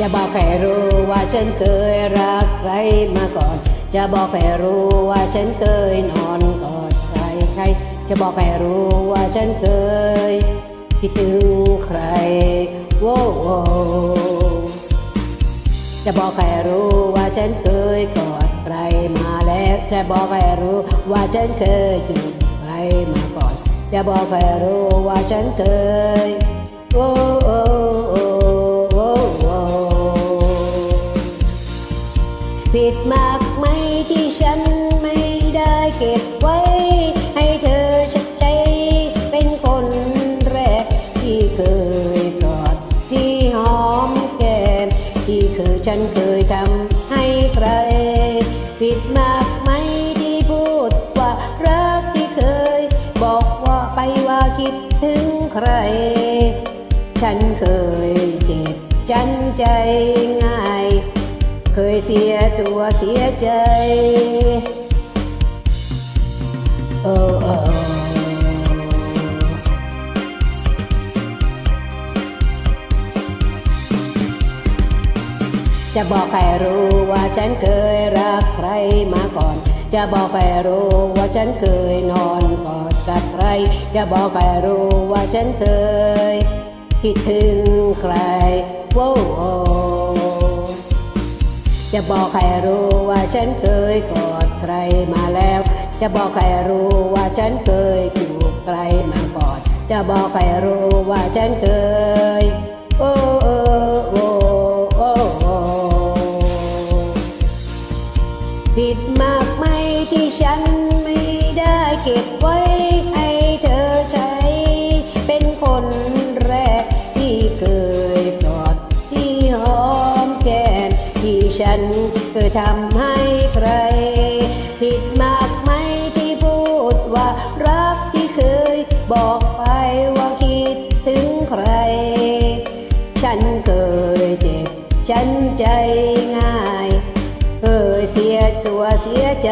จะบอกให้รู้ว่าฉันเคยรักใครมาก่อน จะบอกให้รู้ว่าฉันเคยนอนกอดใครใคร จะบอกให้รู้ว่าฉันเคยคิดถึงใครโว้โจะบอกให้รู้ว่าฉันเคยกอดใครมาแล้ว จะบอกให้รู้ว่าฉันเคยจูบใครมาก่อน จะบอกให้รู้ว่าฉันเคยโอ้ ผิดมากไหมที่ฉันไม่ได้เก็บไว้ ให้เธอชัดใจเป็นคนแรก ที่เคยกอดที่หอมแก้มที่เคยฉันเคยทำให้ใคร ผิดมากไหมที่พูดว่ารักที่เคย บอกว่าไปว่าคิดถึงใคร ฉันเคยเจ็บจันใจง่าย เคยเสียตัวเสียใจโอ้โอ้จะบอกให้รู้ว่าฉันเคยรักใครมาก่อน จะบอกให้รู้ว่าฉันเคยนอนกอดกับใคร จะบอกให้รู้ว่าฉันเคยคิดถึงใครโว้ จะบอกให้รู้ว่าฉันเคยกอดใครมาแล้ว จะบอกให้รู้ว่าฉันเคยจูบใครมาก่อน จะบอกให้รู้ว่าฉันเคยโอ้โอ้โอ้โอ้โอ้ผิดมากไหมที่ฉันไม่ได้เก็บไว้ ฉันเคยทำให้ใคร ผิดมากไหมที่พูดว่ารักที่เคย บอกไปว่าคิดถึงใคร ฉันเคยเจ็บ ฉันใจง่ายเคยเสียตัวเสียใจ